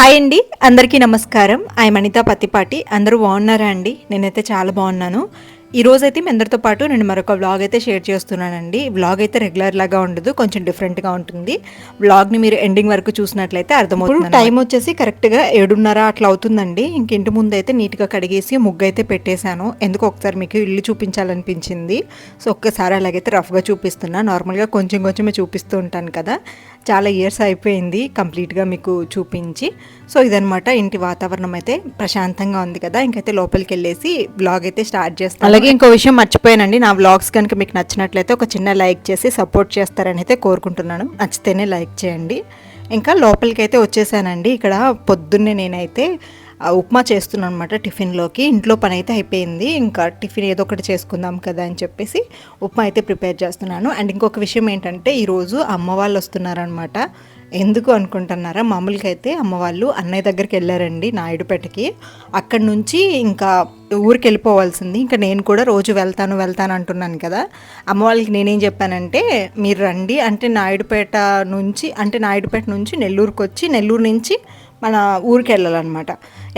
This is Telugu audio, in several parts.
హాయ్ అండి అందరికీ నమస్కారం. ఐ అనిత పత్తిపాటి. అందరూ బాగున్నారా అండి? నేనైతే చాలా బాగున్నాను. ఈ రోజు అయితే మీ అందరితో పాటు నేను మరొక వ్లాగ్ అయితే షేర్ చేస్తున్నానండి. వ్లాగ్ అయితే రెగ్యులర్ లాగా ఉండదు కొంచెం డిఫరెంట్గా ఉంటుంది. వ్లాగ్ని మీరు ఎండింగ్ వరకు చూసినట్లయితే అర్థమవుతుంది టైం వచ్చేసి కరెక్ట్గా ఏడున్నర అట్లా అవుతుందండి. ఇంక ఇంటి ముందు అయితే నీట్గా కడిగేసి ముగ్గు అయితే పెట్టేశాను. ఎందుకు ఒకసారి మీకు ఇల్లు చూపించాలనిపించింది? సో ఒక్కసారి అలాగైతే రఫ్గా చూపిస్తున్నా. నార్మల్గా కొంచెం కొంచెమే చూపిస్తూ ఉంటాను కదా. చాలా ఇయర్స్ అయిపోయింది కంప్లీట్గా మీకు చూపించి. సో ఇదనమాట ఇంటి వాతావరణం అయితే ప్రశాంతంగా ఉంది కదా ఇంకైతే లోపలికి వెళ్ళేసి బ్లాగ్ అయితే స్టార్ట్ చేస్తాను. అలాగే ఇంకో విషయం మర్చిపోయానండి నా వ్లాగ్స్ కనుక మీకు నచ్చినట్లయితే ఒక చిన్న లైక్ చేసి సపోర్ట్ చేస్తారని అయితే కోరుకుంటున్నాను. నచ్చితేనే లైక్ చేయండి. ఇంకా లోపలికి అయితే వచ్చేసానండి ఇక్కడ పొద్దున్నే నేనైతే ఉప్మా చేస్తున్నాను అనమాట టిఫిన్లోకి. ఇంట్లో పని అయితే అయిపోయింది. ఇంకా టిఫిన్ ఏదో ఒకటి చేసుకుందాం కదా అని చెప్పేసి ఉప్మా అయితే ప్రిపేర్ చేస్తున్నాను. అండ్ ఇంకొక విషయం ఏంటంటే ఈరోజు అమ్మ వాళ్ళు వస్తున్నారనమాట ఎందుకు అనుకుంటున్నారా? మామూలుగా అయితే అమ్మ వాళ్ళు అన్నయ్య దగ్గరికి వెళ్ళారండి నాయుడుపేటకి. అక్కడి నుంచి ఇంకా ఊరికి వెళ్ళిపోవాల్సింది ఇంకా నేను కూడా రోజు వెళ్తాను వెళ్తాను అంటున్నాను కదా. అమ్మ వాళ్ళకి నేనేం చెప్పానంటే మీరు రండి. అంటే నాయుడుపేట నుంచి అంటే నాయుడుపేట నుంచి నెల్లూరుకి వచ్చి నెల్లూరు నుంచి మన ఊరికి వెళ్ళాలన్నమాట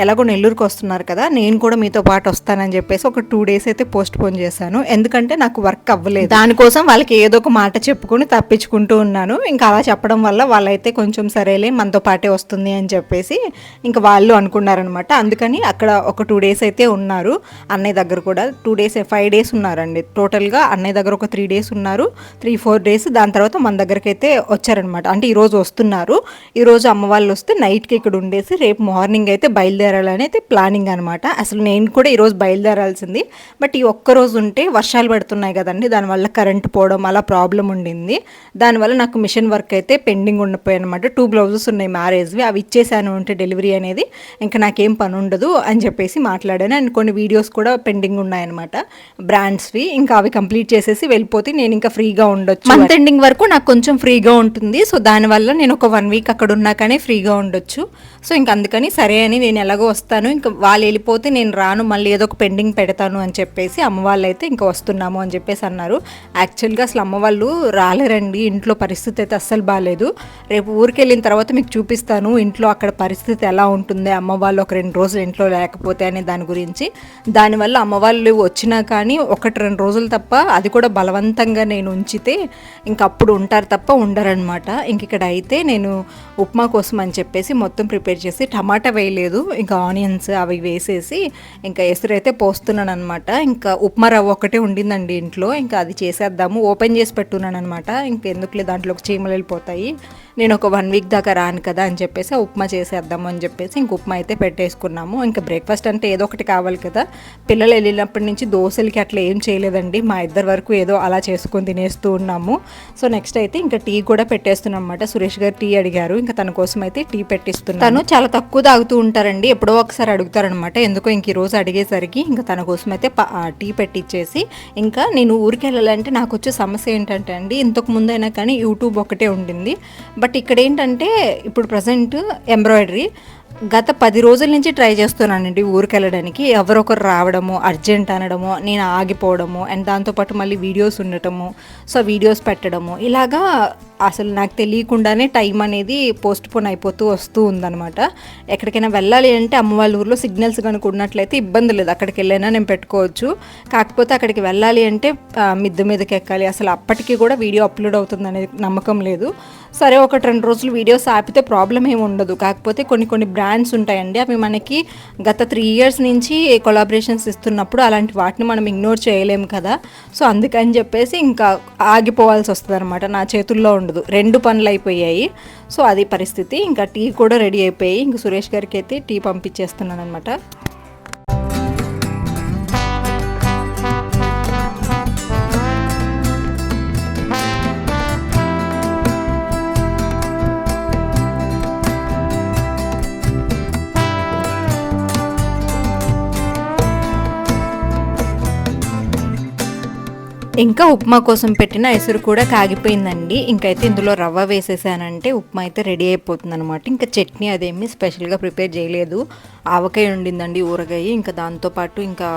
ఎలాగో నెల్లూరుకి వస్తున్నారు కదా నేను కూడా మీతో పాటు వస్తానని చెప్పేసి ఒక టూ డేస్ అయితే పోస్ట్ పోన్ చేశాను. ఎందుకంటే నాకు వర్క్ అవ్వలేదు. దానికోసం వాళ్ళకి ఏదో ఒక మాట చెప్పుకొని తప్పించుకుంటూ ఉన్నాను. ఇంకా అలా చెప్పడం వల్ల వాళ్ళైతే కొంచెం సరేలే మనతో పాటే వస్తుంది అని చెప్పేసి ఇంకా వాళ్ళు అనుకున్నారనమాట. అందుకని అక్కడ ఒక టూ డేస్ అయితే ఉన్నారు. అన్నయ్య దగ్గర కూడా టూ డేస్ ఫైవ్ డేస్ ఉన్నారండి. టోటల్గా అన్నయ్య దగ్గర ఒక త్రీ డేస్ ఉన్నారు. త్రీ ఫోర్ డేస్ దాని తర్వాత మన దగ్గరికి అయితే వచ్చారనమాట. అంటే ఈరోజు వస్తున్నారు. ఈరోజు అమ్మ వాళ్ళు వస్తే నైట్కి ఇక్కడ ఉండేసి రేపు మార్నింగ్ అయితే బయలుదేరాలని అయితే ప్లానింగ్ అనమాట అసలు నేను కూడా ఈరోజు బయలుదేరాల్సింది. బట్ ఈ ఒక్క రోజు ఉంటే వర్షాలు పడుతున్నాయి కదండి. దానివల్ల కరెంట్ పోవడం అలా ప్రాబ్లం ఉండింది. దానివల్ల నాకు మిషన్ వర్క్ అయితే పెండింగ్ ఉండిపోయాయి అనమాట టూ బ్లౌజెస్ ఉన్నాయి మ్యారేజ్వి అవి ఇచ్చేసాను అంటే డెలివరీ అనేది. ఇంకా నాకేం పని ఉండదు అని చెప్పేసి మాట్లాడాను. అండ్ కొన్ని వీడియోస్ కూడా పెండింగ్ ఉన్నాయన్నమాట. బ్రాండ్స్వి ఇంకా అవి కంప్లీట్ చేసేసి వెళ్ళిపోతే నేను ఇంకా ఫ్రీగా ఉండొచ్చు మంత్ ఎండింగ్ వరకు నాకు కొంచెం ఫ్రీగా ఉంటుంది. సో దానివల్ల నేను ఒక వన్ వీక్ అక్కడ ఉన్నాకనే ఫ్రీగా ఉండొచ్చు. సో ఇంకా అందుకని సరే అని నేను ఎలాగో వస్తాను ఇంకా వాళ్ళు వెళ్ళిపోతే నేను రాను మళ్ళీ ఏదో ఒక పెండింగ్ పెడతాను అని చెప్పేసి అమ్మ వాళ్ళు అయితే ఇంకా వస్తున్నాము అని చెప్పేసి అన్నారు. యాక్చువల్గా అసలు అమ్మ వాళ్ళు రాలేరండి ఇంట్లో పరిస్థితి అయితే అస్సలు బాగాలేదు రేపు ఊరికి వెళ్ళిన తర్వాత మీకు చూపిస్తాను ఇంట్లో అక్కడ పరిస్థితి ఎలా ఉంటుంది అమ్మ వాళ్ళు ఒక రెండు రోజులు ఇంట్లో లేకపోతే అనే దాని గురించి. దానివల్ల అమ్మ వాళ్ళు వచ్చినా కానీ ఒకటి రెండు రోజులు తప్ప అది కూడా బలవంతంగా నేను ఉంచితే ఇంక అప్పుడు ఉంటారు తప్ప ఉండరనమాట ఇంక ఇక్కడ అయితే నేను ఉప్మా కోసం అని చెప్పేసి మొత్తం ప్రిపేర్ చేసి టమాటా వేయలేదు. ఇంకా ఆనియన్స్ అవి వేసేసి ఇంకా ఎసురు అయితే పోస్తున్నాను అనమాట ఇంకా ఉప్మా రవ్వ ఒకటే ఉండిందండి ఇంట్లో. ఇంకా అది చేసేద్దాము. ఓపెన్ చేసి పెట్టున్నాను అనమాట ఇంక ఎందుకులే దాంట్లోకి చీమలు వెళ్ళిపోతాయి. నేను ఒక వన్ వీక్ దాకా రాను కదా అని చెప్పేసి ఉప్మా చేసేద్దాము అని చెప్పేసి ఇంక ఉప్మా అయితే పెట్టేసుకున్నాము. ఇంకా బ్రేక్ఫాస్ట్ అంటే ఏదో ఒకటి కావాలి కదా. పిల్లలు వెళ్ళినప్పటి నుంచి దోశలకి అట్లా ఏం చేయలేదండి. మా ఇద్దరు వరకు ఏదో అలా చేసుకొని తినేస్తూ ఉన్నాము. సో నెక్స్ట్ అయితే ఇంకా టీ కూడా పెట్టేస్తున్నాం అనమాట సురేష్ గారు టీ అడిగారు. ఇంకా తన కోసం అయితే టీ పెట్టిస్తున్నాను. తను చాలా తక్కువ తాగుతూ ఉంటారండి. ఎప్పుడో ఒకసారి అడుగుతారనమాట ఎందుకో ఇంక ఈరోజు అడిగేసరికి ఇంకా తన కోసం అయితే టీ పెట్టించేసి ఇంకా నేను ఊరికి వెళ్ళాలంటే నాకు వచ్చే సమస్య ఏంటంటే అండి ఇంతకు ముందైనా కానీ యూట్యూబ్ ఒకటే ఉండింది. బట్ ఇక్కడ ఏంటంటే ఇప్పుడు ప్రజెంట్ ఎంబ్రాయిడరీ గత పది రోజుల నుంచి ట్రై చేస్తున్నానండి ఊరికి వెళ్ళడానికి ఎవరొకరు రావడము అర్జెంట్ అనడము నేను ఆగిపోవడము అండ్ దాంతోపాటు మళ్ళీ వీడియోస్ ఉండటము సో వీడియోస్ పెట్టడము. ఇలాగా అసలు నాకు తెలియకుండానే టైం అనేది పోస్ట్ పోన్ అయిపోతూ వస్తూ ఉందన్నమాట. ఎక్కడికైనా వెళ్ళాలి అంటే అమ్మ వాళ్ళ ఊర్లో సిగ్నల్స్ కనుక ఉన్నట్లయితే ఇబ్బంది లేదు. అక్కడికి వెళ్ళైనా నేను పెట్టుకోవచ్చు. కాకపోతే అక్కడికి వెళ్ళాలి అంటే మిద్దె మీదకి ఎక్కాలి. అసలు అప్పటికి కూడా వీడియో అప్లోడ్ అవుతుంది అనేది నమ్మకం లేదు. సరే ఒకటి రెండు రోజులు వీడియోస్ ఆపితే ప్రాబ్లం ఏమి ఉండదు. కాకపోతే కొన్ని కొన్ని బ్రాండ్స్ ఉంటాయండి. అవి మనకి గత త్రీ ఇయర్స్ నుంచి కొలాబరేషన్స్ ఇస్తున్నప్పుడు అలాంటి వాటిని మనం ఇగ్నోర్ చేయలేము కదా. సో అందుకని చెప్పేసి ఇంకా ఆగిపోవాల్సి వస్తుంది అనమాట నా చేతుల్లో ఉండదు. రెండు పనులు అయిపోయాయి సో అది పరిస్థితి. ఇంకా టీ కూడా రెడీ అయిపోయాయి. ఇంకా సురేష్ గారికి అయితే టీ పంపించేస్తున్నాను అనమాట ఇంకా ఉప్మా కోసం పెట్టిన ఎసురు కూడా కాగిపోయిందండి. ఇంకైతే ఇందులో రవ్వ వేసేసానంటే ఉప్మా అయితే రెడీ అయిపోతుంది అనమాట ఇంకా చట్నీ అదేమి స్పెషల్గా ప్రిపేర్ చేయలేదు. ఆవకాయ ఉండిందండి ఊరగాయ. ఇంకా దాంతోపాటు ఇంకా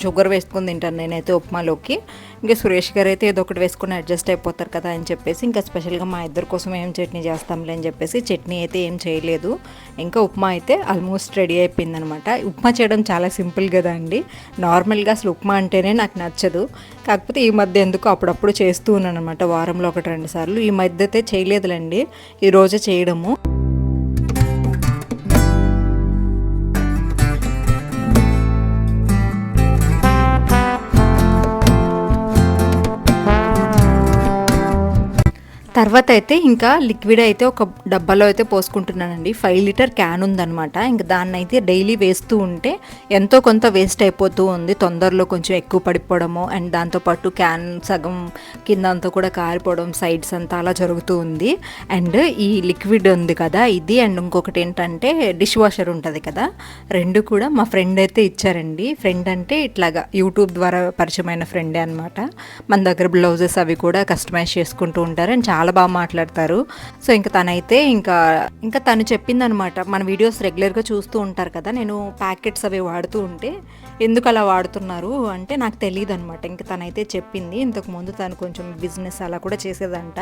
షుగర్ వేసుకొని తింటాను నేనైతే ఉప్మాలోకి. ఇంకా సురేష్ గారు అయితే ఏదో ఒకటి వేసుకుని అడ్జస్ట్ అయిపోతారు కదా అని చెప్పేసి ఇంకా స్పెషల్గా మా ఇద్దరి కోసం ఏం చట్నీ చేస్తాంలే అని చెప్పేసి చట్నీ అయితే ఏం చేయలేదు. ఇంకా ఉప్మా అయితే ఆల్మోస్ట్ రెడీ అయిపోయిందనమాట. ఉప్మా చేయడం చాలా సింపుల్ కదా అండి. నార్మల్గా అసలు ఉప్మా అంటేనే నాకు నచ్చదు. కాకపోతే ఈ మధ్య ఎందుకు అప్పుడప్పుడు చేస్తూ ఉన్నాను అనమాట వారంలో ఒకటి రెండు సార్లు. ఈ మధ్య అయితే చేయలేదులేండి. ఈరోజే చేయడము. తర్వాత అయితే ఇంకా లిక్విడ్ అయితే ఒక డబ్బాలో అయితే పోసుకుంటున్నానండి. ఫైవ్ లీటర్ క్యాన్ ఉందనమాట ఇంకా దాన్ని అయితే డైలీ వేస్తూ ఉంటే ఎంతో కొంత వేస్ట్ అయిపోతూ ఉంది. తొందరలో కొంచెం ఎక్కువ పడిపోవడము అండ్ దాంతోపాటు క్యాన్ సగం కింద అంతా కూడా కారిపోవడం సైడ్స్ అంతా అలా జరుగుతూ ఉంది. అండ్ ఈ లిక్విడ్ ఉంది కదా ఇది అండ్ ఇంకొకటి ఏంటంటే డిష్ వాషర్ ఉంటుంది కదా రెండు కూడా మా ఫ్రెండ్ అయితే ఇచ్చారండి. ఫ్రెండ్ అంటే ఇట్లాగా యూట్యూబ్ ద్వారా పరిచయమైన ఫ్రెండే అనమాట మన దగ్గర బ్లౌజెస్ అవి కూడా కస్టమైజ్ చేసుకుంటూ ఉంటారు అండ్ చాలా బాగా మాట్లాడతారు. సో ఇంకా తనైతే ఇంకా ఇంకా తను చెప్పిందనమాట మన వీడియోస్ రెగ్యులర్గా చూస్తూ ఉంటారు కదా నేను ప్యాకెట్స్ అవి వాడుతూ ఉంటే ఎందుకు అలా వాడుతున్నారు అంటే నాకు తెలియదు అనమాట ఇంకా తనైతే చెప్పింది ఇంతకు ముందు తను కొంచెం బిజినెస్ అలా కూడా చేసేదంట.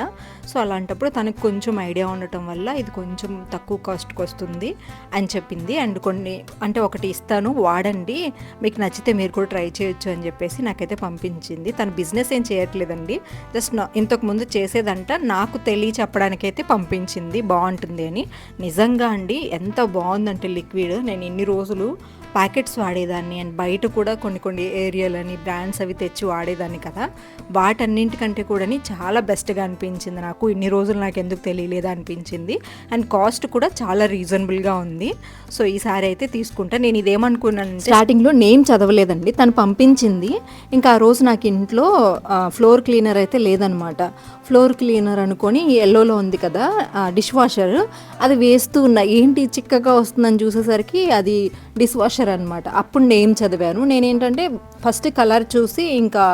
సో అలాంటప్పుడు తనకు కొంచెం ఐడియా ఉండటం వల్ల ఇది కొంచెం తక్కువ కాస్ట్కి వస్తుంది అని చెప్పింది. అండ్ కొన్ని అంటే ఒకటి ఇస్తాను వాడండి మీకు నచ్చితే మీరు కూడా ట్రై చేయొచ్చు అని చెప్పేసి నాకైతే పంపించింది. తను బిజినెస్ ఏం చేయట్లేదండి. జస్ట్ ఇంతకు ముందు చేసేదంట నాకు తెలియ చెప్పడానికైతే పంపించింది. బాగుంటుంది అని. నిజంగా అండి ఎంత బాగుందంటే లిక్విడ్. నేను ఇన్ని రోజులు ప్యాకెట్స్ వాడేదాన్ని అండ్ బయట కూడా కొన్ని కొన్ని ఏరియాలని బ్రాండ్స్ అవి తెచ్చి వాడేదాన్ని కదా. వాటన్నింటికంటే కూడా చాలా బెస్ట్గా అనిపించింది నాకు. ఇన్ని రోజులు నాకు ఎందుకు తెలియలేదా అనిపించింది. అండ్ కాస్ట్ కూడా చాలా రీజనబుల్గా ఉంది. సో ఈసారి అయితే తీసుకుంటా. నేను ఇదేమనుకున్నాను స్టార్టింగ్లో నేమ్ చదవలేదండి. తను పంపించింది. ఇంకా ఆ రోజు నాకు ఇంట్లో ఫ్లోర్ క్లీనర్ అయితే లేదనమాట. ఫ్లోర్ క్లీనర్ అనుకొని ఎల్లోలో ఉంది కదా డిష్ వాషర్ అది వేస్తూ ఉన్నా ఏంటి చిక్కగా వస్తుందని చూసేసరికి అది డిష్ వాషర్ అనమాట అప్పుడు నేమ్ చదివాను నేనేంటంటే ఫస్ట్ కలర్ చూసి ఇంకా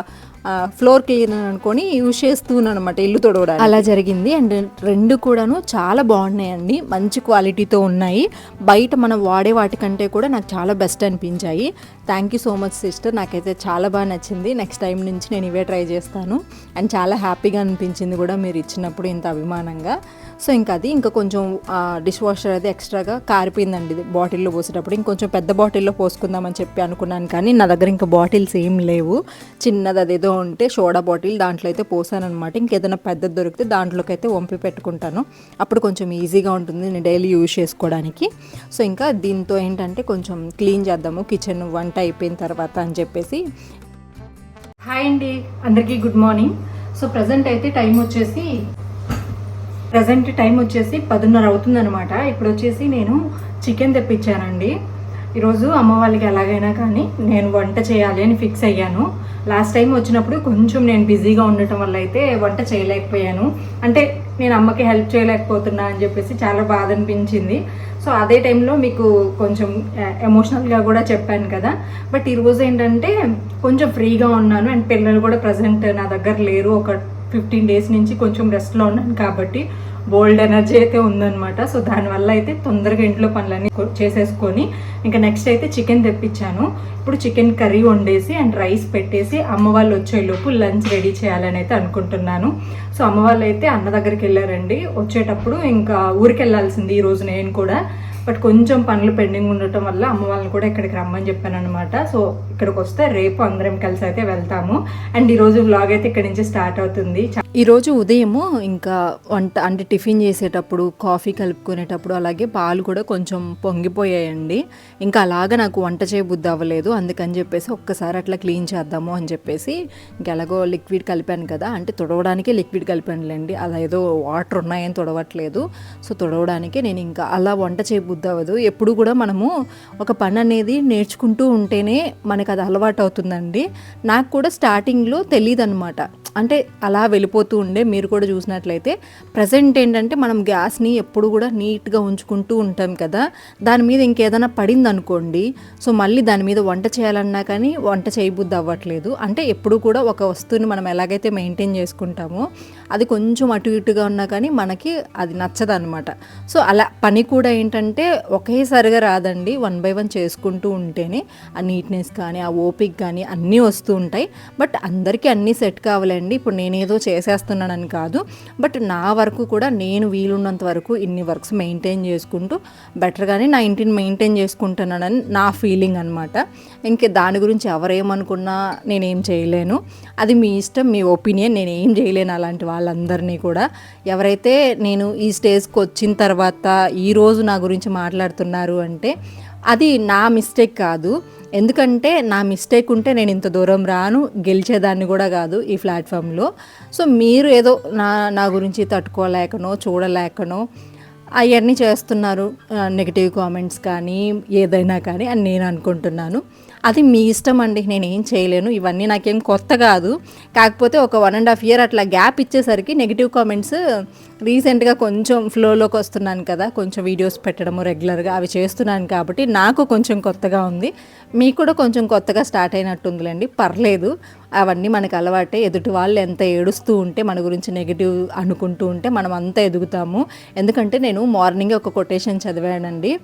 ఫ్లోర్ క్లీనర్ అనుకొని యూజ్ చేస్తున్నాను అనమాట ఇల్లు తొడవడానికి. అలా జరిగింది. అండ్ రెండు కూడాను చాలా బాగున్నాయండి. మంచి క్వాలిటీతో ఉన్నాయి. బయట మనం వాడే వాటికంటే కూడా నాకు చాలా బెస్ట్ అనిపించాయి. Thank you so much sister నాకైతే చాలా బాగా నచ్చింది. నెక్స్ట్ టైం నుంచి నేను ఇవే ట్రై చేస్తాను. అండ్ చాలా హ్యాపీగా అనిపించింది కూడా మీరు ఇచ్చినప్పుడు ఇంత అభిమానంగా. సో ఇంకా అది ఇంకా కొంచెం డిష్ వాషర్ అది ఎక్స్ట్రాగా కారిపోయిందండి. ఇది బాటిల్లో పోసేటప్పుడు. ఇంకొంచెం పెద్ద బాటిల్లో పోసుకుందామని చెప్పి అనుకున్నాను కానీ నా దగ్గర ఇంకా బాటిల్స్ ఏం లేవు. చిన్నది అదేదో ఉంటే సోడా బాటిల్ దాంట్లో అయితే పోసాను అనమాట ఇంకేదైనా పెద్దది దొరికితే దాంట్లోకి అయితే వంపి పెట్టుకుంటాను. అప్పుడు కొంచెం ఈజీగా ఉంటుంది నేను డైలీ యూజ్ చేసుకోవడానికి. సో ఇంకా దీంతో ఏంటంటే కొంచెం క్లీన్ చేద్దాము కిచెన్ వంట అయిపోయిన తర్వాత అని చెప్పేసి. హాయ్ అండి అందరికీ గుడ్ మార్నింగ్. సో ప్రజెంట్ అయితే టైం వచ్చేసి ప్రజెంట్ టైం వచ్చేసి పదున్నర అవుతుందనమాట ఇప్పుడు వచ్చేసి నేను చికెన్ తెప్పించానండి. ఈరోజు అమ్మ వాళ్ళకి ఎలాగైనా కానీ నేను వంట చేయాలి అని ఫిక్స్ అయ్యాను. లాస్ట్ టైం వచ్చినప్పుడు కొంచెం నేను బిజీగా ఉండటం వల్ల అయితే వంట చేయలేకపోయాను. అంటే నేను అమ్మకి హెల్ప్ చేయలేకపోతున్నా అని చెప్పేసి చాలా బాధ అనిపించింది. సో అదే టైంలో మీకు కొంచెం ఎమోషనల్గా కూడా చెప్పాను కదా. బట్ ఈరోజు ఏంటంటే కొంచెం ఫ్రీగా ఉన్నాను అండ్ పిల్లలు కూడా ప్రజెంట్ నా దగ్గర లేరు. ఒక ఫిఫ్టీన్ డేస్ నుంచి కొంచెం రెస్ట్లో ఉన్నాను కాబట్టి బోల్డ్ ఎనర్జీ అయితే ఉందన్నమాట. సో దానివల్ల అయితే తొందరగా ఇంట్లో పనులన్నీ చేసేసుకొని ఇంకా నెక్స్ట్ అయితే చికెన్ తెప్పించాను. ఇప్పుడు చికెన్ కర్రీ వండేసి అండ్ రైస్ పెట్టేసి అమ్మ వాళ్ళు వచ్చేలోపు లంచ్ రెడీ చేయాలని అయితే అనుకుంటున్నాను. సో అమ్మ వాళ్ళు అయితే అన్న దగ్గరికి వెళ్ళారండి. వచ్చేటప్పుడు ఇంకా ఊరికి వెళ్ళాల్సింది ఈ రోజు నేను కూడా. బట్ కొంచెం పనులు పెండింగ్ ఉండటం వల్ల అమ్మ వాళ్ళని కూడా ఇక్కడికి రమ్మని చెప్పాను అనమాట సో ఇక్కడికి వస్తే రేపు అందరం కలిసి అయితే వెళ్తాము. అండ్ ఈరోజు రోజు వ్లాగ్ అయితే ఇక్కడ నుంచి స్టార్ట్ అవుతుంది. ఈరోజు ఉదయము ఇంకా వంట అంటే టిఫిన్ చేసేటప్పుడు కాఫీ కలుపుకునేటప్పుడు అలాగే పాలు కూడా కొంచెం పొంగిపోయాయండి. ఇంకా అలాగా నాకు వంట చేయబుద్ధి అవ్వలేదు. అందుకని చెప్పేసి ఒక్కసారి అట్లా క్లీన్ చేద్దాము అని చెప్పేసి ఇంకా ఎలాగో లిక్విడ్ కలిపాను కదా. అంటే తుడవడానికి లిక్విడ్ కలిపానులేండి. అలా ఏదో వాటర్ ఉన్నాయని తుడవట్లేదు. సో తుడవడానికి నేను ఇంకా అలా వంట చేయబుద్ధి అవ్వదు ఎప్పుడు కూడా మనము ఒక పని అనేది నేర్చుకుంటూ ఉంటేనే మనకు అది అలవాటు అవుతుందండి నాకు కూడా స్టార్టింగ్లో తెలియదు అనమాట అంటే అలా వెళ్ళిపోతూ ఉండే మీరు కూడా చూసినట్లయితే ప్రజెంట్ ఏంటంటే మనం గ్యాస్ని ఎప్పుడు కూడా నీట్గా ఉంచుకుంటూ ఉంటాం కదా. దాని మీద ఇంకేదైనా పడింది అనుకోండి సో మళ్ళీ దాని మీద వంట చేయాలన్నా కానీ వంట చేయబుద్ధి అవ్వట్లేదు. అంటే ఎప్పుడు కూడా ఒక వస్తువుని మనం ఎలాగైతే మెయింటైన్ చేసుకుంటామో అది కొంచెం అటు ఇటుగా ఉన్నా కానీ మనకి అది నచ్చదు అనమాట సో అలా పని కూడా ఏంటంటే ఒకేసారిగా రాదండి. వన్ బై వన్ చేసుకుంటూ ఉంటేనే ఆ నీట్నెస్ కానీ ఆ ఓపిక్ కానీ అన్నీ వస్తూ ఉంటాయి. బట్ అందరికీ అన్నీ సెట్ కావాలండి. ఇప్పుడు నేనేదో చేసేస్తున్నానని కాదు. బట్ నా వరకు కూడా నేను వీలున్నంత వరకు ఇన్ని వర్క్స్ మెయింటైన్ చేసుకుంటూ బెటర్గానే నా ఇంటిని మెయింటైన్ చేసుకుంటున్నానని నా ఫీలింగ్ అనమాట ఇంక దాని గురించి ఎవరేమనుకున్నా నేనేం చేయలేను. అది మీ ఇష్టం మీ ఒపీనియన్ నేను ఏం చేయలేను అలాంటి వాళ్ళందరినీ కూడా. ఎవరైతే నేను ఈ స్టేజ్కి వచ్చిన తర్వాత ఈరోజు నా గురించి మాట్లాడుతున్నారు అంటే అది నా మిస్టేక్ కాదు. ఎందుకంటే నా మిస్టేక్ ఉంటే నేను ఇంత దూరం రాను గెలిచేదాన్ని కూడా కాదు ఈ ప్లాట్ఫామ్లో. సో మీరు ఏదో నా నా గురించి తట్టుకోలేకనో చూడలేకనో అవన్నీ చేస్తున్నారు నెగిటివ్ కామెంట్స్ కానీ ఏదైనా కానీ అని నేను అనుకుంటున్నాను. అది మీ ఇష్టం అండి నేను ఏం చేయలేను ఇవన్నీ నాకేం కొత్త కాదు. కాకపోతే ఒక వన్ అండ్ హాఫ్ ఇయర్ అట్లా గ్యాప్ ఇచ్చేసరికి నెగిటివ్ కామెంట్స్ రీసెంట్గా కొంచెం ఫ్లోలోకి వస్తున్నాను కదా కొంచెం వీడియోస్ పెట్టడము రెగ్యులర్గా అవి చేస్తున్నాను కాబట్టి నాకు కొంచెం కొత్తగా ఉంది. మీకు కూడా కొంచెం కొత్తగా స్టార్ట్ అయినట్టుందిలేండి పర్లేదు. అవన్నీ మనకు అలవాటే ఎదుటి వాళ్ళు ఎంత ఏడుస్తూ ఉంటే మన గురించి నెగిటివ్ అనుకుంటూ ఉంటే మనం అంతా ఎదుగుతాము. ఎందుకంటే నేను మార్నింగ్ ఒక కొటేషన్ చదివానండి.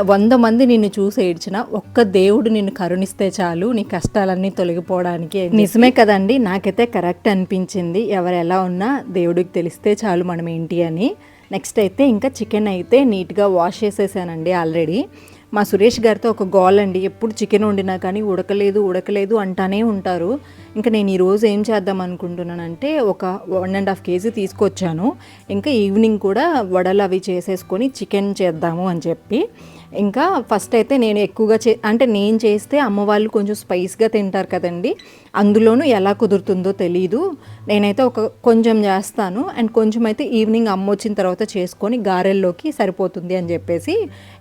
వంద మంది నిన్ను చూసి ఏడ్చిన ఒక్క దేవుడు నిన్ను కరుణిస్తే చాలు నీ కష్టాలన్నీ తొలగిపోవడానికి నిజమే కదండి నాకైతే కరెక్ట్ అనిపించింది. ఎవరు ఎలా ఉన్నా దేవుడికి తెలిస్తే చాలు మనం ఏంటి అని. నెక్స్ట్ అయితే ఇంకా చికెన్ అయితే నీట్గా వాష్ చేసేసానండి ఆల్రెడీ. మా సురేష్ గారితో ఒక గోల్ అండి ఎప్పుడు చికెన్ వండినా కానీ ఉడకలేదు ఉడకలేదు అంటానే ఉంటారు. ఇంకా నేను ఈరోజు ఏం చేద్దాం అనుకుంటున్నానంటే ఒక వన్ అండ్ హాఫ్ కేజీ తీసుకొచ్చాను. ఇంకా ఈవినింగ్ కూడా వడలు అవి చేసేసుకొని చికెన్ చేద్దాము అని చెప్పి. ఇంకా ఫస్ట్ అయితే నేను ఎక్కువగా చే అంటే నేను చేస్తే అమ్మ వాళ్ళు కొంచెం స్పైస్గా తింటారు కదండి. అందులోనూ ఎలా కుదురుతుందో తెలీదు. నేనైతే ఒక కొంచెం చేస్తాను. అండ్ కొంచెం అయితే ఈవినింగ్ అమ్మ వచ్చిన తర్వాత చేసుకొని గారెల్లోకి సరిపోతుంది అని చెప్పేసి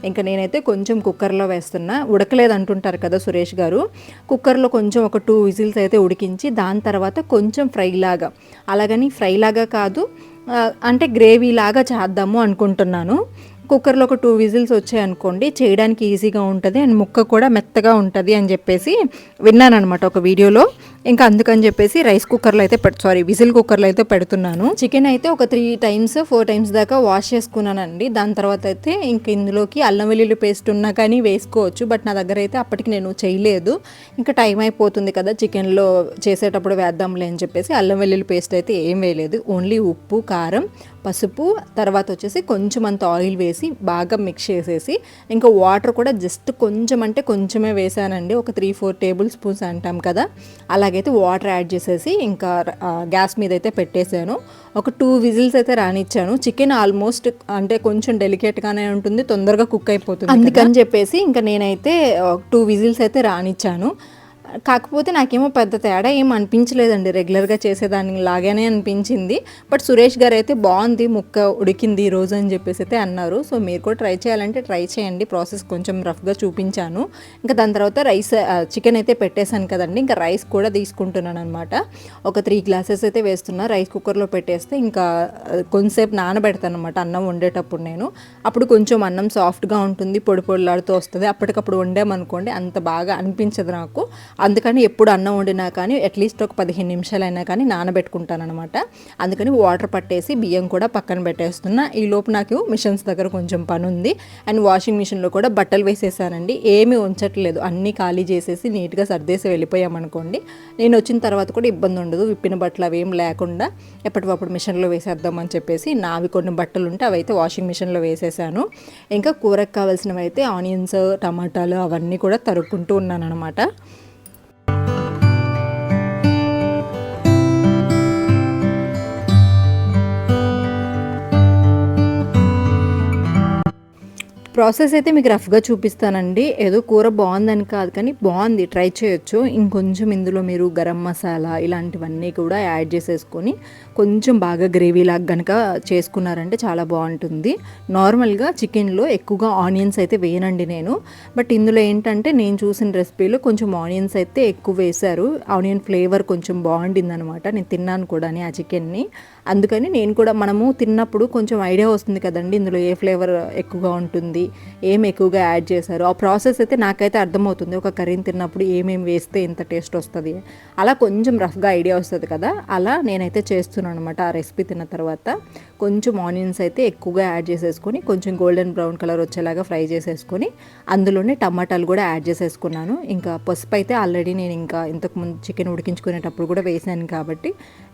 ఇంకా నేనైతే కొంచెం కుక్కర్లో వేస్తున్నా. ఉడకలేదు అంటుంటారు కదా సురేష్ గారు. కుక్కర్లో కొంచెం ఒక టూ విజిల్స్ అయితే ఉడికించి దాని తర్వాత కొంచెం ఫ్రైలాగా అలాగని ఫ్రైలాగా కాదు. అంటే గ్రేవీ లాగా చేద్దాము అనుకుంటున్నాను. కుక్కర్లో ఒక టూ విజిల్స్ వచ్చాయనుకోండి చేయడానికి ఈజీగా ఉంటుంది అండ్ ముక్క కూడా మెత్తగా ఉంటుంది అని చెప్పేసి విన్నాను అనమాట ఒక వీడియోలో. ఇంకా అందుకని చెప్పేసి రైస్ కుక్కర్లో అయితే పెట్ సారీ విజిల్ కుక్కర్లో అయితే పెడుతున్నాను. చికెన్ అయితే ఒక త్రీ టైమ్స్ ఫోర్ టైమ్స్ దాకా వాష్ చేసుకున్నానండి. దాని తర్వాత అయితే ఇంక ఇందులోకి అల్లం వెల్లుల్లి పేస్ట్ ఉన్నా కానీ వేసుకోవచ్చు. బట్ నా దగ్గర అయితే అప్పటికి నేను చేయలేదు. ఇంకా టైం అయిపోతుంది కదా చికెన్లో చేసేటప్పుడు వేద్దాంలే అని చెప్పేసి అల్లం వెల్లుల్లి పేస్ట్ అయితే ఏం వేయలేదు. ఓన్లీ ఉప్పు కారం పసుపు తర్వాత వచ్చేసి కొంచెం అంత ఆయిల్ వేసి బాగా మిక్స్ చేసేసి ఇంకా వాటర్ కూడా జస్ట్ కొంచెం అంటే కొంచెమే వేసానండి. ఒక త్రీ ఫోర్ టేబుల్ స్పూన్స్ అంటాం కదా. అలాగే అలాగైతే వాటర్ యాడ్ చేసేసి ఇంకా గ్యాస్ మీద అయితే పెట్టేశాను. ఒక టూ విజిల్స్ అయితే రానిచ్చాను. చికెన్ ఆల్మోస్ట్ అంటే కొంచెం డెలికేట్గానే ఉంటుంది తొందరగా కుక్ అయిపోతుంది అందుకని చెప్పేసి ఇంకా నేనైతే టూ విజిల్స్ అయితే రానిచ్చాను. కాకపోతే నాకేమో పెద్ద తేడా ఏం అనిపించలేదండి. రెగ్యులర్గా చేసేదాని లాగానే అనిపించింది. బట్ సురేష్ గారు అయితే బాగుంది ముక్క ఉడికింది ఈరోజు రోజు అని చెప్పేసి అయితే అన్నారు. సో మీరు కూడా ట్రై చేయాలంటే ట్రై చేయండి. ప్రాసెస్ కొంచెం రఫ్గా చూపించాను. ఇంకా దాని తర్వాత రైస్ చికెన్ అయితే పెట్టేశాను కదండి. ఇంకా రైస్ కూడా తీసుకుంటున్నాను అనమాట ఒక త్రీ గ్లాసెస్ అయితే వేస్తున్నా. రైస్ కుక్కర్లో పెట్టేస్తే ఇంకా కొంతసేపు నానబెడతాను అనమాట అన్నం వండేటప్పుడు నేను. అప్పుడు కొంచెం అన్నం సాఫ్ట్గా ఉంటుంది పొడి పొడిలాడుతూ వస్తుంది. అప్పటికప్పుడు వండామనుకోండి అంత బాగా అనిపించదు నాకు. అందుకని ఎప్పుడు అన్నం వండినా కానీ అట్లీస్ట్ ఒక పదిహేను నిమిషాలైనా కానీ నానబెట్టుకుంటాను అనమాట అందుకని వాటర్ పట్టేసి బియ్యం కూడా పక్కన పెట్టేస్తున్నా. ఈ లోపు నాకు మిషన్స్ దగ్గర కొంచెం పని ఉంది అండ్ వాషింగ్ మిషన్లో కూడా బట్టలు వేసేసానండి. ఏమీ ఉంచట్లేదు. అన్నీ ఖాళీ చేసేసి నీట్గా సర్దేసి వెళ్ళిపోయామనుకోండి నేను వచ్చిన తర్వాత కూడా ఇబ్బంది ఉండదు. విప్పిన బట్టలు అవి ఏం లేకుండా ఎప్పటికప్పుడు మిషన్లో వేసేద్దామని చెప్పేసి నావి కొన్ని బట్టలు ఉంటే అవైతే వాషింగ్ మిషన్లో వేసేసాను. ఇంకా కూరకు కావాల్సినవి అయితే ఆనియన్స్ టమాటాలు అవన్నీ కూడా తరుక్కుంటూ ఉన్నాను అనమాట ప్రాసెస్ అయితే మీకు రఫ్గా చూపిస్తానండి. ఏదో కూర బాగుందని కాదు కానీ బాగుంది. ట్రై చేయొచ్చు. ఇంకొంచెం ఇందులో మీరు గరం మసాలా ఇలాంటివన్నీ కూడా యాడ్ చేసేసుకొని కొంచెం బాగా గ్రేవీ లాగా కనుక చేసుకున్నారంటే చాలా బాగుంటుంది. నార్మల్గా చికెన్లో ఎక్కువగా ఆనియన్స్ అయితే వేయనండి నేను. బట్ ఇందులో ఏంటంటే నేను చూసిన రెసిపీలో కొంచెం ఆనియన్స్ అయితే ఎక్కువ వేశారు. ఆనియన్ ఫ్లేవర్ కొంచెం బాగుండింది అనమాట నేను తిన్నాను కూడా ఆ చికెన్ని. అందుకని నేను కూడా మనము తిన్నప్పుడు కొంచెం ఐడియా వస్తుంది కదండి ఇందులో ఏ ఫ్లేవర్ ఎక్కువగా ఉంటుంది ఏం ఎక్కువగా యాడ్ చేశారు. ఆ ప్రాసెస్ అయితే నాకైతే అర్థమవుతుంది. ఒక కర్రీని తిన్నప్పుడు ఏమేమి వేస్తే ఇంత టేస్ట్ వస్తుంది. అలా కొంచెం రఫ్గా ఐడియా వస్తుంది కదా అలా నేనైతే చేస్తున్నాను అనమాట ఆ రెసిపీ తిన్న తర్వాత. కొంచెం ఆనియన్స్ అయితే ఎక్కువగా యాడ్ చేసేసుకొని కొంచెం గోల్డెన్ బ్రౌన్ కలర్ వచ్చేలాగా ఫ్రై చేసేసుకొని అందులోనే టమాటాలు కూడా యాడ్ చేసేసుకున్నాను. ఇంకా పసుపు అయితే ఆల్రెడీ నేను ఇంకా ఇంతకుముందు చికెన్ ఉడికించుకునేటప్పుడు కూడా వేసాను కాబట్టి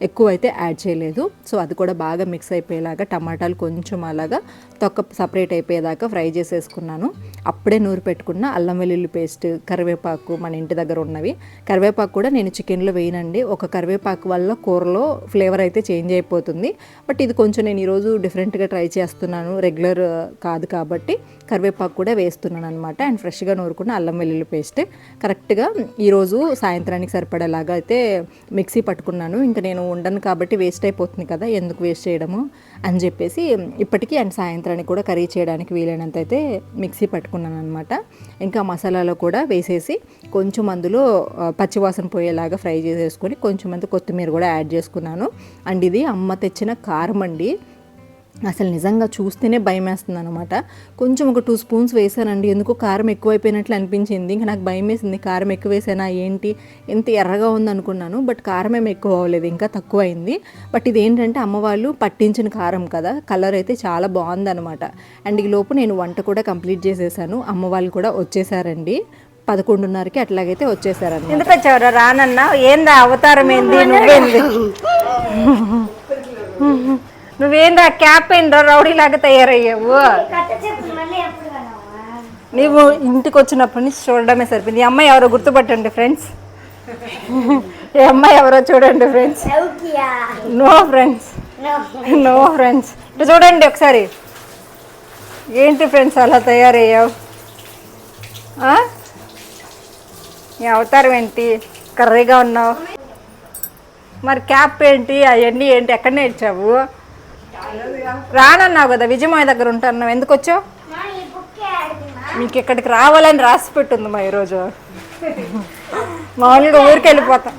ఎక్కువ అయితే యాడ్ చేయలేదు. సో అది కూడా బాగా మిక్స్ అయిపోయేలాగా టమాటాలు కొంచెం అలాగా తొక్క సపరేట్ అయిపోయేదాకా ఫ్రై చేసేసుకున్నాను. అప్పుడే నూరు పెట్టుకున్న అల్లం వెల్లుల్లి పేస్ట్ కరివేపాకు మన ఇంటి దగ్గర ఉన్నవి. కరివేపాకు కూడా నేను చికెన్లో వేయనండి. ఒక కరివేపాకు వల్ల కూరలో ఫ్లేవర్ అయితే చేంజ్ అయిపోతుంది. బట్ ఇది కొంచెం నేను ఈరోజు డిఫరెంట్గా ట్రై చేస్తున్నాను. రెగ్యులర్ కాదు కాబట్టి కరివేపాకు కూడా వేస్తున్నాను అనమాట అండ్ ఫ్రెష్గా నూరుకున్న అల్లం వెల్లుల్లి పేస్ట్. కరెక్ట్గా ఈరోజు సాయంత్రానికి సరిపడేలాగా అయితే మిక్సీ పట్టుకున్నాను. ఇంకా నేను ఉండను కాబట్టి వేస్ట్ అయిపోతుంది కదా ఎందుకు వేస్ట్ చేయడము అని చెప్పేసి ఇప్పటికీ అండ్ సాయంత్రానికి కూడా కర్రీ చేయడానికి వీలైనంత అయితే మిక్సీ పట్టుకున్నాను అనమాట ఇంకా మసాలాలో కూడా వేసేసి కొంచెం అందులో పచ్చివాసన పోయేలాగా ఫ్రై చేసేసుకొని కొంచెం అంత కొత్తిమీర కూడా యాడ్ చేసుకున్నాను. అండ్ ఇది అమ్మ తెచ్చిన కారం అండి. అసలు నిజంగా చూస్తేనే భయం వేస్తుంది అనమాట కొంచెం ఒక టూ స్పూన్స్ వేసానండి ఎందుకో కారం ఎక్కువైపోయినట్లు అనిపించింది. ఇంకా నాకు భయం వేసింది కారం ఎక్కువ వేసానా ఏంటి? ఎంత ఎర్రగా ఉంది అనుకున్నాను బట్ కారం ఏమి ఎక్కువ అవ్వలేదు ఇంకా తక్కువ అయింది బట్ ఇది ఏంటంటే అమ్మ వాళ్ళు పట్టించిన కారం కదా కలర్ అయితే చాలా బాగుందనమాట అండ్ ఈ లోపు నేను వంట కూడా కంప్లీట్ చేసేసాను. అమ్మ వాళ్ళు కూడా వచ్చేసారండి. పదకొండున్నరకి అట్లాగైతే వచ్చేసారన్నమాట. ఎందుకు వచ్చావురా? రానన్నా ఏందా? అవతారం ఏంది? నువ్వేంది? నువ్వేందా క్యాప్ ఏంద్రా రౌడీ లాగా తయారయ్యావు నీవు ఇంటికి వచ్చినప్పటి నుంచి చూడడమే సరిపోయింది. ఈ అమ్మాయి ఎవరో గుర్తుపట్టండి ఫ్రెండ్స్. ఈ అమ్మాయి ఎవరో చూడండి friends. No friends. No. Friends. ఇటు చూడండి ఒకసారి. ఏంటి ఫ్రెండ్స్ అలా తయారయ్యావు? నీ అవతారం ఏంటి? కర్రీగా ఉన్నావు? మరి క్యాప్ ఏంటి? అవన్నీ ఏంటి? ఎక్కడ నేర్చావు? రానన్నావు కదా విజయమాయ దగ్గర ఉంటున్నావు ఎందుకు వచ్చావు మీకు ఇక్కడికి రావాలని రాసి పెట్టుంది మా ఈరోజు. మామూలుగా ఊరికి వెళ్ళిపోతాం?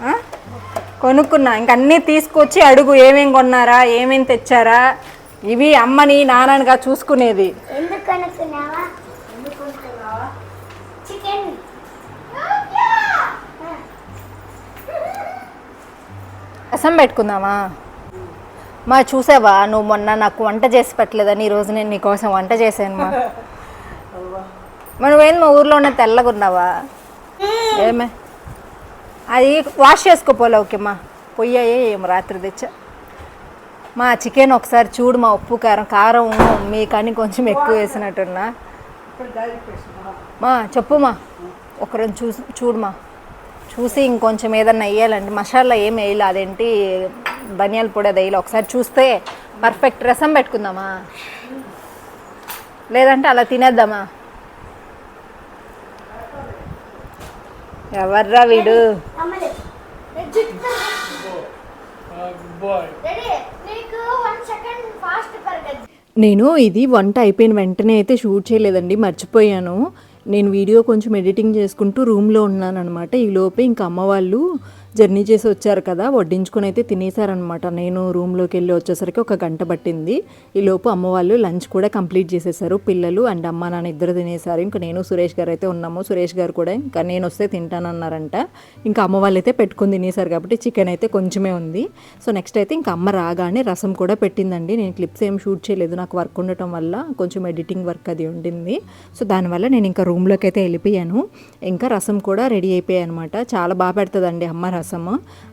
కొనుక్కున్నా. ఇంక అన్నీ తీసుకొచ్చి అడుగు ఏమేం కొన్నారా ఏమేం తెచ్చారా? ఇవి అమ్మని నాన్ననిగా చూసుకునేది. రసం పెట్టుకుందామా? మా చూసావా? నువ్వు మొన్న నాకు వంట చేసి పెట్టలేదని ఈరోజు నేను నీకోసం వంట చేశాను మా. మరి నువ్వేంది మా ఊర్లో ఉన్న తెల్లగా ఉన్నావా? ఏమే? అది వాష్ చేసుకోపోలే ఓకేమ్మా పొయ్యాయే ఏమో రాత్రి తెచ్చా. మా చికెన్ ఒకసారి చూడు మా ఉప్పు కారం కారం మీ కానీ కొంచెం ఎక్కువ వేసినట్టున్నా. మా. చెప్పుమా ఒకరోజు చూసి చూడుమా చూసి ఇంకొంచెం ఏదన్నా వేయాలండి. మసాలా ఏం వేయాలి? అదేంటి? ధనియాల పొడి అది వేయాలి? ఒకసారి చూస్తే పర్ఫెక్ట్ రసం పెట్టుకుందామా? లేదంటే అలా తినేద్దామా? ఎవర్రా వీడు? నేను ఇది వంట అయిపోయిన వెంటనే అయితే షూట్ చేయలేదండి. మర్చిపోయాను. నేను వీడియో కొంచెం ఎడిటింగ్ చేసుకుంటూ రూమ్లో ఉన్నాను అనమాట ఈ లోపే ఇంకా అమ్మ వాళ్ళు జర్నీ చేసి వచ్చారు కదా వడ్డించుకొని అయితే తినేసారనమాట నేను రూమ్లోకి వెళ్ళి వచ్చేసరికి ఒక గంట పట్టింది. ఈలోపు అమ్మ వాళ్ళు లంచ్ కూడా కంప్లీట్ చేసేసారు. పిల్లలు అండ్ అమ్మ నాన్న ఇద్దరు తినేసారు ఇంకా నేను సురేష్ గారు అయితే ఉన్నాము. సురేష్ గారు కూడా ఇంకా నేను వస్తే తింటానన్నారంట. ఇంకా అమ్మ వాళ్ళు అయితే పెట్టుకుని తినేసారు కాబట్టి చికెన్ అయితే కొంచెమే ఉంది. సో నెక్స్ట్ అయితే ఇంకా అమ్మ రాగానే రసం కూడా పెట్టిందండి. నేను క్లిప్స్ ఏం షూట్ చేయలేదు. నాకు వర్క్ ఉండటం వల్ల కొంచెం ఎడిటింగ్ వర్క్ అది ఉండింది. సో దానివల్ల నేను ఇంకా రూమ్లోకి అయితే వెళ్ళిపోయాను. ఇంకా రసం కూడా రెడీ అయిపోయాయి అనమాట చాలా బాగా పెడుతుందండి అమ్మ రసం. రసము?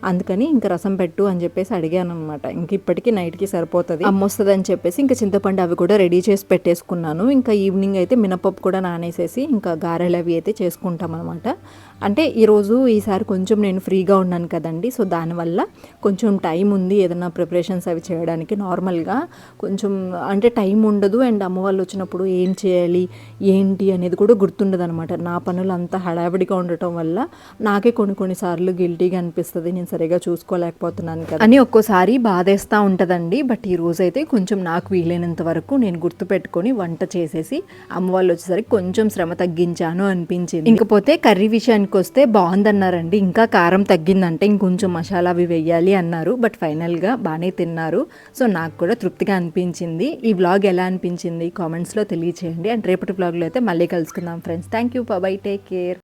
అందుకని ఇంకా రసం పెట్టు అని చెప్పేసి అడిగాను అనమాట ఇంక ఇప్పటికీ నైట్కి సరిపోతుంది. అమ్మొస్తుంది అని చెప్పేసి ఇంకా చింతపండు అవి కూడా రెడీ చేసి పెట్టేసుకున్నాను. ఇంకా ఈవినింగ్ అయితే మినపప్పు కూడా నానేసేసి ఇంకా గారెలు అవి అయితే చేసుకుంటాం అనమాట అంటే ఈరోజు ఈసారి కొంచెం నేను ఫ్రీగా ఉన్నాను కదండి సో దానివల్ల కొంచెం టైం ఉంది ఏదైనా ప్రిపరేషన్స్ అవి చేయడానికి నార్మల్గా. కొంచెం అంటే టైం ఉండదు అండ్ అమ్మ వాళ్ళు వచ్చినప్పుడు ఏం చేయాలి ఏంటి అనేది కూడా గుర్తుండదు అనమాట నా పనులు అంతా హడావిడిగా ఉండటం వల్ల నాకే కొన్ని కొన్నిసార్లు గిల్టీగా అనిపిస్తుంది నేను సరిగా చూసుకోలేకపోతున్నాను కదా. అని ఒక్కోసారి బాధేస్తూ ఉంటుందండి బట్ ఈ రోజు అయితే కొంచెం నాకు వీలైనంత వరకు నేను గుర్తుపెట్టుకొని వంట చేసేసి అమ్మ వాళ్ళు వచ్చేసరికి కొంచెం శ్రమ తగ్గించాను అనిపించింది. ఇంకపోతే కర్రీ విషయానికి వస్తే బాగుందన్నారండి. ఇంకా కారం తగ్గిందంటే ఇంకొంచెం మసాలా అవి వెయ్యాలి అన్నారు. బట్ ఫైనల్గా బాగానే తిన్నారు. సో నాకు కూడా తృప్తిగా అనిపించింది. ఈ వ్లాగ్ ఎలా అనిపించింది కామెంట్స్లో తెలియచేయండి. అండ్ రేపటి వ్లాగ్లో అయితే మళ్ళీ కలుసుకుందాం friends. Thank you bye take care.